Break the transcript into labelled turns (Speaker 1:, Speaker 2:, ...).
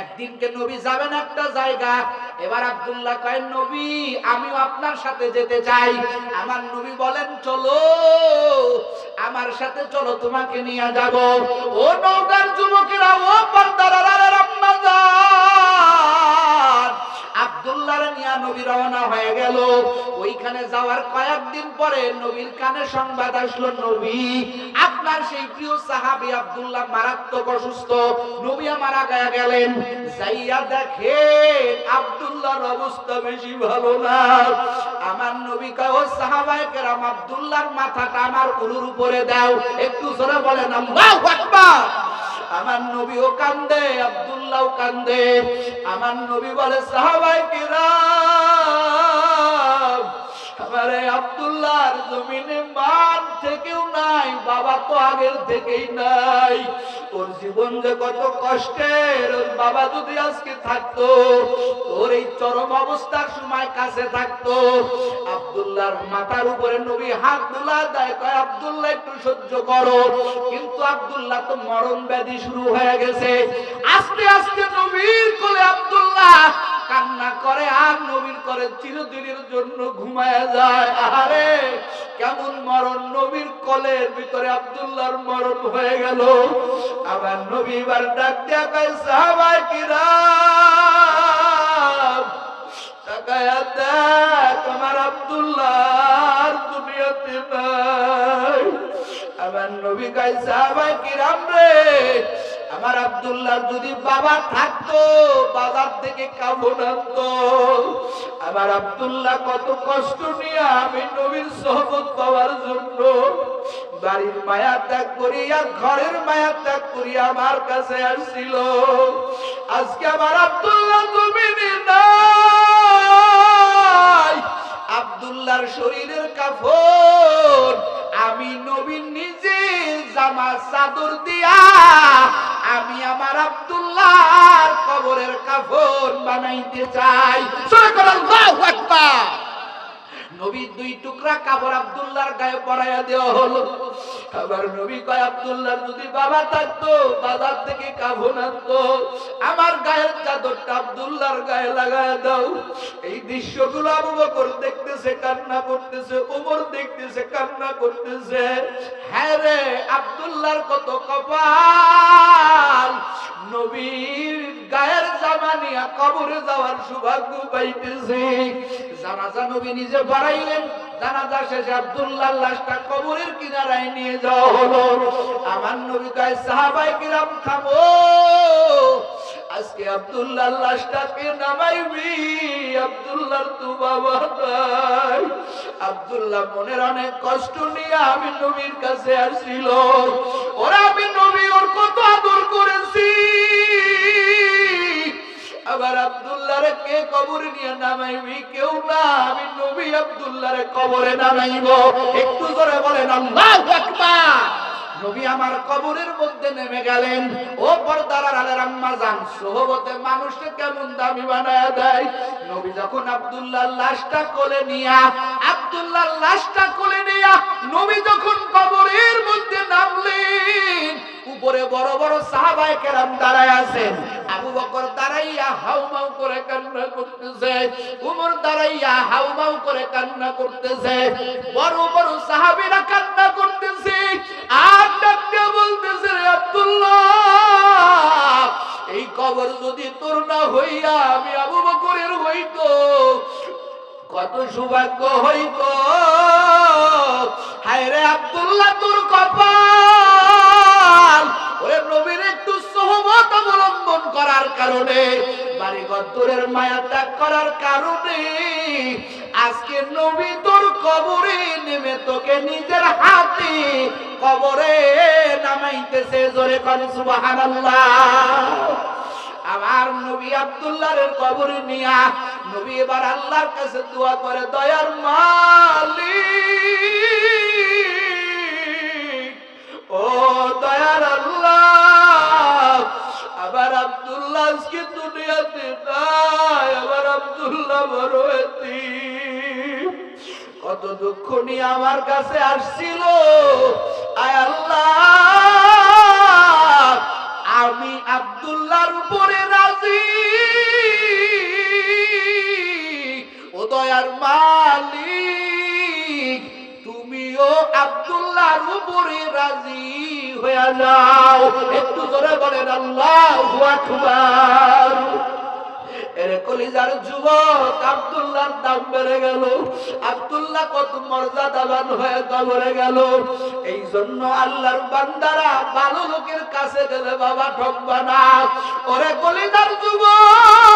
Speaker 1: একদিনকে নবী যাবেন একটা জায়গা। এবার আব্দুল্লাহ কয়, নবী, আমিও আপনার সাথে যেতে চাই। আমার নবী বলেন, চলো, আমার সাথে চলো, তোমাকে নিয়ে যাব। ও নৌকার যুবকেরা, ও পর্দার রম্মাজান আব্দুল্লাহ নিয়া নবী রওনা হয়ে গেল। ওইখানে যাওয়ার কয়েকদিন পরে নবীর কানে সংবাদ আসলো, নবী, আপনার সেই প্রিয় মারাত্মক অসুস্থ। নবী মারা গায়া গেলেন। যাইয়া দেখে আব্দুল্লাহর অবস্থা বেশি ভালো না। আমার নবী কয় সাহাবায়ে কেরাম, আব্দুল্লাহর মাথাটা আমার উরুর উপরে দাও। একটু জোরে বলেন আমার নবীও কান্দে আব্দুল্লাহ কান্দে। আমার নবী বলে, সাহাবাই কিরাম এই আব্দুল্লাহর জমিনে মান থেকেও নাই, বাবা তো আগের থেকেই নাই। ওর জীবন যে কত কষ্টের। বাবা যদি আজকে থাকতো, তোর এই চরম অবস্থার সময় কাছে থাকতো, আব্দুল্লাহর মাথার উপরে নবী হাত দুলা দেয়, কয়, আব্দুল্লাহ, একটু সহ্য করো। কিন্তু আব্দুল্লাহ তো মরণ ব্যাধি শুরু হয়ে গেছে। আস্তে আস্তে নবীর কোলে আব্দুল্লাহ কান্না করে, আর নবীর করে চিরদিনের জন্য ঘুমায় যায়। আরে কেমন মরণ নবীর কলের ভিতরে আব্দুল্লাহর মরণ হয়ে গেল। আবার নবী এবার ডাক দেয়া কয়, সাহাবাই কিরা তোমার আব্দুল্লাহ দুনিয়াতে নাই। আমার নবী কাই সাহাবাই কিরাম রে আমার আব্দুল্লাহ যদি বাবা থাকতো, বাজার থেকে আনতো, আমার আব্দুল্লাহ কত কষ্ট নিয়ে আমি নবীর সহবত পাওয়ার জন্য বাড়ির মায়া ত্যাগ করিয়া, ঘরের মায়া ত্যাগ করিয়া আমার কাছে আসছিল। আজকে আমার আব্দুল্লাহ জমিনে নাই। আব্দুল্লাহর শরীরের কাফন, আমি নবীন নিজে জামা চাদর দিয়া আমি আমার আব্দুল্লাহর কবরের কাফন বানাইতে চাই। সরে করে আল্লাহু আকবার। নবীর দুই টুকরা কাপড় আব্দুল্লাহর গায়ে পরাইয়া দেওয়া হলো। আবার নবী কয়, আব্দুল্লাহ, যদি বাবা থাকতো, বাজার থেকে কাফন আনতো, আমার গায়ের চাদরটা আব্দুল্লাহর গায়ে লাগায় দাও। এই দৃশ্যগুলো আবু বকর দেখতেছে, কান্না করতেছে, ওমর দেখতেছে, কান্না করতেছে। হ্যাঁ রে, আব্দুল্লাহর কত কপাল। নবীর গায়ের জামা যাওয়ার সৌভাগ্য পাইতেছে। জানাজা নবী নিজে বাড়াইলেন, জানাজা শেষে আব্দুল্লাহ লাশটা কবরের কিনারায় নিয়ে যাওয়া হলো। আমার নবী কয়, সাহাবাই কিরাম, থামো। আজকে আব্দুল্লাহ লাশটাকে নামাইবি? তো বাবা আব্দুল্লাহ মনের অনেক কষ্ট নিয়ে আমি নবীর কাছে আসছিল। ওরা আমি আবার আব্দুল্লাহরে কে কবরে নিয়ে নামাইবি? কেউ না। আমি নবী আব্দুল্লাহরে কবরে নামাইব। একটু জোরে বলেন, আল্লাহু আকবার। নবী আমার কবরের মধ্যে নেমে গেলেন। ও পর্দার আম্মা সোহবতে মানুষকে কেমন দামি বানায় দেয়? নবী যখন আব্দুল্লাহ লাশটা কোলে নিয়া লাশটা কোলে নিয়া নবী যখন কবরের মধ্যে নামলেন, উপরে বড় বড় সাহাবায়ে কেরাম দাঁড়ায় আছেন। আবু বকর দাঁড়াইয়া হাউমাউ করে কান্না করতেছে, উমর দাঁড়াইয়া হাউমাউ করে কান্না করতেছে, বড় বড় সাহাবীরা কান্না করতেছে, আর ডাক দিয়ে বলতেছে আব্দুল্লাহ, এই কবর যদি তোর না হইয়া আমি আবু বকরের হইতো, কত সৌভাগ্য হইত। হায় রে আব্দুল্লাহ, তোর কপাল কারণে বাড়ি মায়া ত্যাগ করার কারণে আজকে নবী তোর কবরে নেমে তোকে নিজের হাতে কবরে নামাইতেছে জোরে কর সুবহানাল্লাহ। আমার নবী আব্দুল্লাহর কবরে নিয়া নবী এবার আল্লাহর কাছে দোয়া করে, দয়ার মালিক। আজকে দুনিয়াতে নাই, আমার বড় কত দুঃখ নিয়ে আমার কাছে আসছিল। আয় আল্লাহ, আমি আব্দুল্লাহর উপরে রাজি। ও দয়ার মালিক, তুমিও আবদুল্লাহর উপরে রাজি। হয়ে যাও। একটু জোরে বলেন, আল্লাহু আকবার। এরে কলিজার যুবক আব্দুল্লাহর দাম বেড়ে গেল। আব্দুল্লাহ কত মর্যাদাবান হয়ে কবরে গেল। এই জন্য আল্লাহর বান্দারা ভালো লোকের কাছে গেলে বাবা ঠকবা না। ওরে কলিজার যুবক!